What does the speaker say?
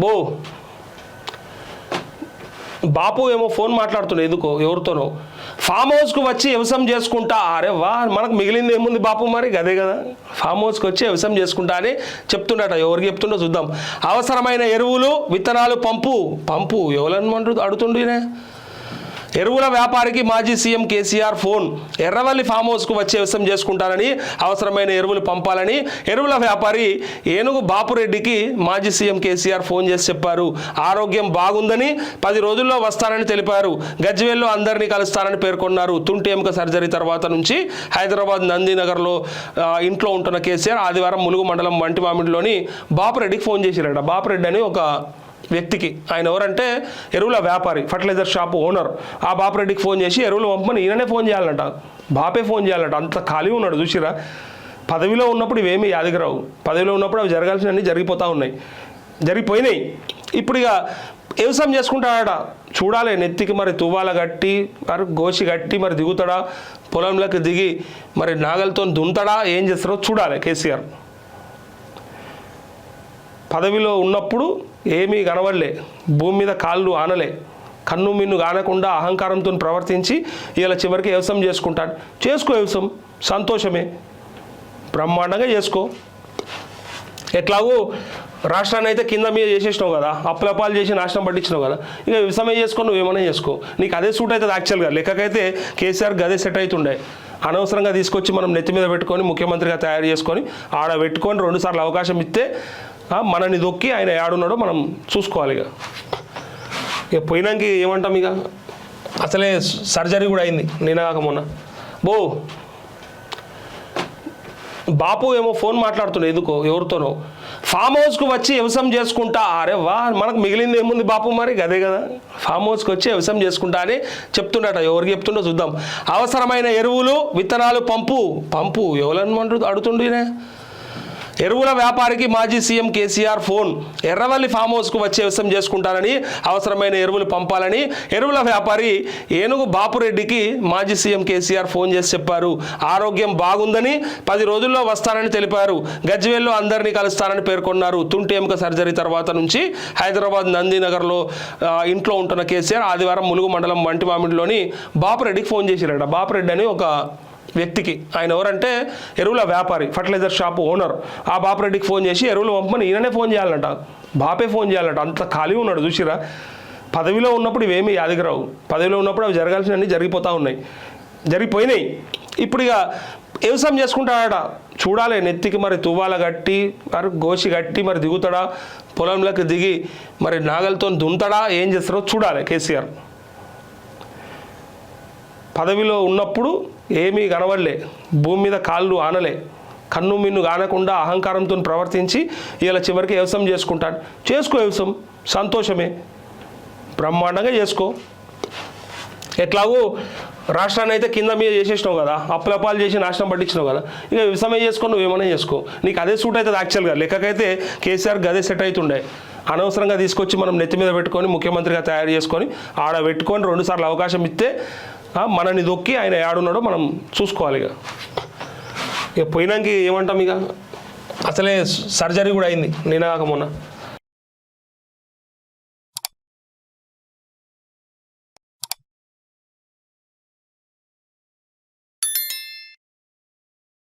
బో. బాపు ఏమో ఫోన్ మాట్లాడుతుండే ఎందుకో ఎవరితోనో. ఫామ్ హౌస్కు వచ్చి వ్యవసాయం చేసుకుంటా. అరే వా మనకు మిగిలింది ఏముంది బాపు మరి? అదే కదా ఫామ్ హౌస్కి వచ్చి వ్యవసాయం చేసుకుంటా అని చెప్తుండట ఎవరికి చెప్తుండో చూద్దాం. అవసరమైన ఎరువులు విత్తనాలు పంపు. పంపు ఎవరన్నమాట అడుగుతుండే ఎరువుల వ్యాపారికి మాజీ CM KCR phone. Erravalli farm హౌస్కు వచ్చి వ్యవసాయం చేసుకుంటానని అవసరమైన ఎరువులు పంపాలని ఎరువుల వ్యాపారి ఏనుగు బాపురెడ్డికి మాజీ సీఎం కేసీఆర్ ఫోన్ చేసి చెప్పారు. ఆరోగ్యం బాగుందని పది రోజుల్లో వస్తానని తెలిపారు. గజ్వేల్లో అందరినీ కలుస్తానని పేర్కొన్నారు. తుంటి ఎముక సర్జరీ తర్వాత నుంచి హైదరాబాద్ నందీనగర్లో ఇంట్లో ఉంటున్న కేసీఆర్ ఆదివారం ములుగు మండలం వంటి మామిడిలోని బాపురెడ్డికి ఫోన్ చేసిరట. బాపురెడ్డి అని ఒక వ్యక్తికి. ఆయన ఎవరంటే ఎరువుల వ్యాపారి ఫర్టిలైజర్ షాప్ ఓనర్ ఆ బాపరెడ్డికి ఫోన్ చేసి ఎరువులు పంపమని ఈయననే ఫోన్ చేయాలంట. బాపే ఫోన్ చేయాలంట. అంత ఖాళీ ఉన్నాడు చూసిరా పదవిలో ఉన్నప్పుడు ఇవేమీ యాదగిరావు. పదవిలో ఉన్నప్పుడు అవి జరగాల్సినవన్నీ జరిగిపోతూ ఉన్నాయి. జరిగిపోయినాయి. ఇప్పుడు ఇక వ్యవసాయం చేసుకుంటాడట? చూడాలి నెత్తికి మరి తువ్వాల కట్టి మరి గోసి కట్టి మరి దిగుతాడా? పొలంలోకి దిగి మరి నాగలతో దుంతాడా? ఏం చేస్తారో చూడాలి కేసీఆర్. పదవిలో ఉన్నప్పుడు ఏమీ కనవడలే భూమి మీద కాళ్ళు ఆనలే. కన్ను మిన్ను కానకుండా అహంకారంతో ప్రవర్తించి ఇలా చివరికి వ్యవసాయం చేసుకుంటాడు. చేసుకో వ్యవసాయం. సంతోషమే. బ్రహ్మాండంగా చేసుకో. ఎట్లాగో రాష్ట్రాన్ని అయితే కింద మీద చేసేసినావు కదా. అప్పులపాలు చేసి నాశనం పట్టించినావు కదా. ఇక వ్యవసాయం చేసుకో? నువ్వు ఏమైనా చేసుకో. నీకు అదే సూట్ అవుతుంది యాక్చువల్గా లెక్కకైతే కేసీఆర్ గదే సెట్ అవుతుండే. అనవసరంగా తీసుకొచ్చి మనం నెత్తి మీద పెట్టుకొని ముఖ్యమంత్రిగా తయారు చేసుకొని ఆడ పెట్టుకొని రెండుసార్లు అవకాశం ఇస్తే మనని దొక్కి ఆయన ఏడున్నాడో మనం చూసుకోవాలి ఇక. ఇక పోయినాక ఏమంటాం ఇక? అసలే సర్జరీ కూడా అయింది నిన్న కాక మొన్న. బో బాపు ఏమో ఫోన్ మాట్లాడుతుండే ఎందుకో ఎవరితోనో. ఫామ్ హౌస్కు వచ్చి వ్యవసాయం చేసుకుంటా. అరే వా మనకు మిగిలింది ఏముంది బాపు మరి? అదే కదా. ఫామ్ హౌస్కి వచ్చి వ్యవసాయం చేసుకుంటా అని చెప్తుండట. ఎవరికి చెప్తుండో చూద్దాం. అవసరమైన ఎరువులు విత్తనాలు పంపు. పంపు ఎవరన్నమాట అడుగుతుండే ఎరువుల వ్యాపారికి మాజీ CM KCR phone. Erravalli farm హౌస్కు వచ్చే వ్యవసాయం చేసుకుంటానని అవసరమైన ఎరువులు పంపాలని ఎరువుల వ్యాపారి ఏనుగు బాపురెడ్డికి మాజీ సీఎం కేసీఆర్ ఫోన్ చేసి చెప్పారు. ఆరోగ్యం బాగుందని పది రోజుల్లో వస్తానని తెలిపారు. గజ్వేల్లో అందరినీ కలుస్తానని పేర్కొన్నారు. తుంటి ఎముక సర్జరీ తర్వాత నుంచి హైదరాబాద్ నందీనగర్లో ఇంట్లో ఉంటున్న కేసీఆర్ ఆదివారం ములుగు మండలం వంటి మామిడిలోని బాపురెడ్డికి ఫోన్ చేసిరట. బాపురెడ్డి అని ఒక వ్యక్తికి. ఆయన ఎవరంటే ఎరువుల వ్యాపారి ఫర్టిలైజర్ షాప్ ఓనర్ ఆ బాపరెడ్డికి ఫోన్ చేసి ఎరువులు పంపమని ఈయననే ఫోన్ చేయాలంట. బాపే ఫోన్ చేయాలంట. అంత ఖాళీ ఉన్నాడు చూసిరా? పదవిలో ఉన్నప్పుడు ఇవేమీ యాదగిరావు పదవిలో ఉన్నప్పుడు అవి జరగాల్సినవన్నీ జరిగిపోతూ ఉన్నాయి. జరిగిపోయినాయి. ఇప్పుడు ఇక వ్యవసాయం చేసుకుంటాడట. చూడాలి నెత్తికి మరి తువ్వాల కట్టి మరి గోసి కట్టి మరి దిగుతాడా? పొలంలోకి దిగి మరి నాగలతో దుంతడా? ఏం చేస్తారో చూడాలి కేసీఆర్. పదవిలో ఉన్నప్పుడు ఏమీ కనబడలే భూమి మీద కాళ్ళు ఆనలే. కన్ను మిన్ను కానకుండా అహంకారంతో ప్రవర్తించి ఇలా చివరికి వ్యవసాయం చేసుకుంటాడు. చేసుకో వ్యవసాయం సంతోషమే. బ్రహ్మాండంగా చేసుకో. ఎట్లాగో రాష్ట్రాన్ని అయితే కింద మీద చేసేసినావు కదా అప్పులపాలు చేసి నాశనం పట్టించినావు కదా ఇక వ్యవసాయం చేసుకో నువ్వు ఏమైనా చేసుకో. నీకు అదే సూట్ అవుతుంది యాక్చువల్గా లెక్కకైతే కేసీఆర్ గదే సెట్ అవుతుండే. అనవసరంగా తీసుకొచ్చి మనం నెత్తి మీద పెట్టుకొని ముఖ్యమంత్రిగా తయారు చేసుకొని ఆడ పెట్టుకొని రెండుసార్లు అవకాశం ఇస్తే మనని దొక్కి ఆయన ఏడున్నాడో మనం చూసుకోవాలి ఇక. ఇక పోయినాక ఏమంటాం ఇక? అసలే సర్జరీ కూడా అయింది. నిన్న కాక మొన్న.